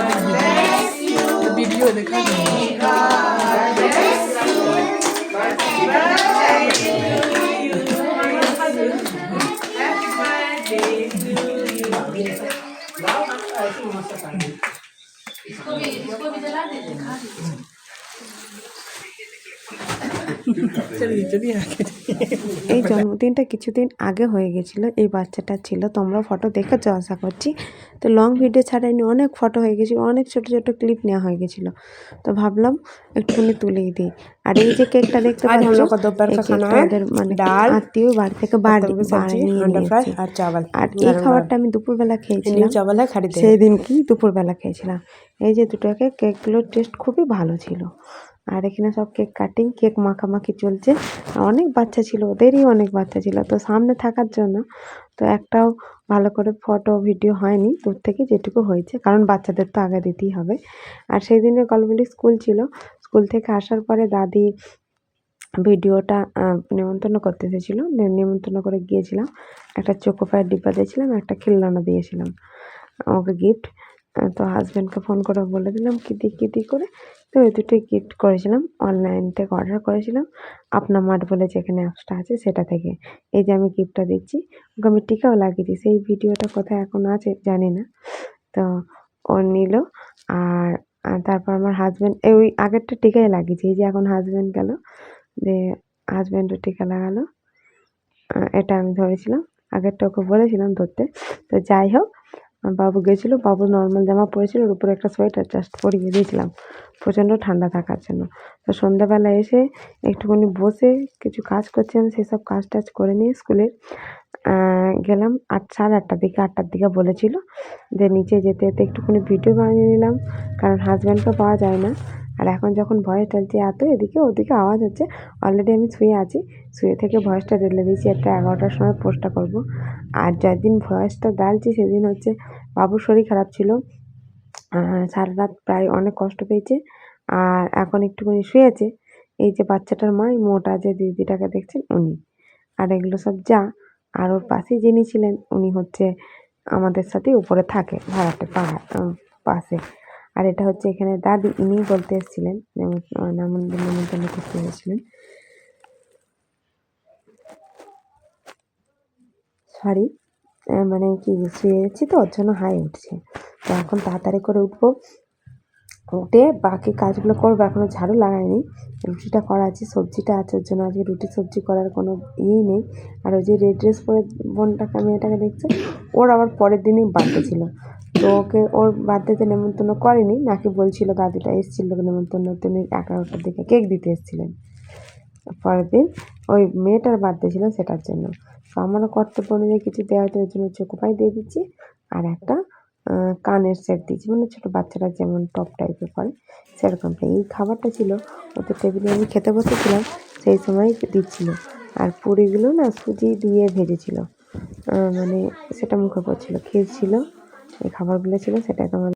God bless you. The the May God bless you. Happy birthday to you. Happy birthday to you. এই জন্মদিনটা কিছুদিন আগে হয়ে গেছিল এই বাচ্চাটা ছিল তোমরা ফটো দেখেছ আশা করছি। তো লং ভিডিও ছাড়াইনি অনেক ফটো হয়ে গেছিল অনেক ছোট ছোট ক্লিপ নেওয়া হয়ে গেছিল। তো ভাবলাম একটুখানি তুলেই দিই। আর এই যে কেকটা দেখতে পাচ্ছি মানে আর এই খাবারটা আমি দুপুরবেলা খেয়েছিলাম। সেই দিন কি দুপুরবেলা খেয়েছিলাম। এই যে দুটোকে কেকগুলোর টেস্ট খুবই ভালো ছিল। আর এখানে সব কেক কাটিং, কেক মাখামাখি চলছে। অনেক বাচ্চা ছিল, ওদেরই অনেক বাচ্চা ছিল। তো সামনে থাকার জন্য তো একটাও ভালো করে ফটো, ভিডিও হয়নি। দূর থেকে যেটুকু হয়েছে, কারণ বাচ্চাদের তো আগে দিতেই হবে। আর সেই দিনে গল্পলি স্কুল ছিল। স্কুল থেকে আসার পরে দাদি ভিডিওটা নিমন্ত্রণ করতে এসেছিল। নিমন্ত্রণ করে গিয়েছিলাম। একটা চোকোপায়ের ডিব্বা দিয়েছিলাম একটা খেলনা দিয়েছিলাম। আমাকে গিফট তো হাজব্যান্ডকে ফোন করে বলে দিলাম কী দিই কী দিই করে তো ওই দুটোই গিফট করেছিলাম অনলাইন থেকে অর্ডার করেছিলাম। আপনার মাঠ বলে যেখানে অ্যাপসটা আছে সেটা থেকে। এই যে আমি গিফটটা দিচ্ছি, ওকে আমি টিকাও লাগিয়ে লাগিয়েছি সেই ভিডিওটা কোথায় এখন আছে জানি না। তো ও নিল, আর তারপর আমার হাজব্যান্ড এই ওই আগেরটা টিকাই লাগিয়েছি। এই যে এখন হাজব্যান্ড গেল, যে হাজব্যান্ডও টিকা লাগালো। এটা আমি ধরেছিলাম। আগেরটা ওকে বলেছিলাম ধরতে। তো যাই হোক বাবু গেছিল, বাবু নর্মাল জামা পরেছিল, ওর উপরে একটা সোয়েটার জাস্ট পরিয়ে দিয়েছিলাম। প্রচণ্ড ঠান্ডা থাকার জন্য। তো সন্ধ্যাবেলা এসে একটুখানি বসে কিছু কাজ করছিলাম সেসব কাজ টাজ করে নিয়ে স্কুলের গেলাম আট, সাড়ে আটটার দিকে আটটার দিকে বলেছিল যে নিচে যেতে যেতে একটুখানি ভিডিও বানিয়ে নিলাম, কারণ হাজব্যান্ডকে পাওয়া যায় না। আর এখন যখন ভয়েস টালছে এত এদিকে ওদিকে আওয়াজ হচ্ছে অলরেডি আমি শুয়ে আছি। শুয়ে থেকে ভয়েসটা ঢেলে দিয়েছি, একটা এগারোটার সময় পোস্টটা করব। আর যেদিন ভয়েসটা ডালছি সেদিন হচ্ছে বাবুর শরীর খারাপ ছিল। সারা রাত প্রায় অনেক কষ্ট পেয়েছে। আর এখন একটুখানি শুয়েছে। এই যে বাচ্চাটার মা মোটা যে দিদিটাকে দেখছেন উনি। আর এগুলো সব যা। আর ওর পাশে যিনি ছিলেন, উনি হচ্ছে আমাদের সাথে উপরে থাকে, ভাড়াটে পাহাড় পাশে। আর এটা হচ্ছে এখানে দাদি ইনি বলতে এসেছিলেন নেমন্তন্ন করতে এসেছিলেন। সরি মানে কি শুয়েছি তো, ওর জন্য হাই উঠছে। তো এখন তাড়াতাড়ি করে উঠবো। উঠে বাকি কাজগুলো করব এখনও ঝাড়ু লাগাইনি। রুটিটা করা আছে, সবজিটা আছে, ওর জন্য আজকে রুটি সবজি করার কোনো ইয়েই নেই। আর ওই যে রেড ড্রেস পরে বোনটাকে, মেয়েটাকে দেখছে, ওর আবার পরের দিনই বার্থডে ছিল। তো ওকে ওর বার্থডেতে নেমন্তন্ন করেনি। নাকি বলছিল দাদিটা এসেছিল নেমন্তন্ন। তিনি এগারোটার দিকে কেক দিতে এসেছিলেন। পরের দিন ওই মেয়েটার বার্থডে ছিল সেটার জন্য। তো আমারও কর্তব্য অনুযায়ী কিছু দেওয়া হতো ওই জন্য চোখোপাই দিয়ে দিচ্ছি। আর একটা কানের সেট দিয়েছি। মানে ছোটো বাচ্চারা যেমন টপ টাইপের করে সেরকমটা এই খাবারটা ছিল, ওদের টেবিলে আমি খেতে বসেছিলাম, সেই সময় দিচ্ছিল। আর পুরিগুলো না সুজি দিয়ে ভেজেছিল। মানে সেটা মুখে পড়ছিল ক্ষীর ছিল এই খাবারগুলো ছিল সেটা তোমার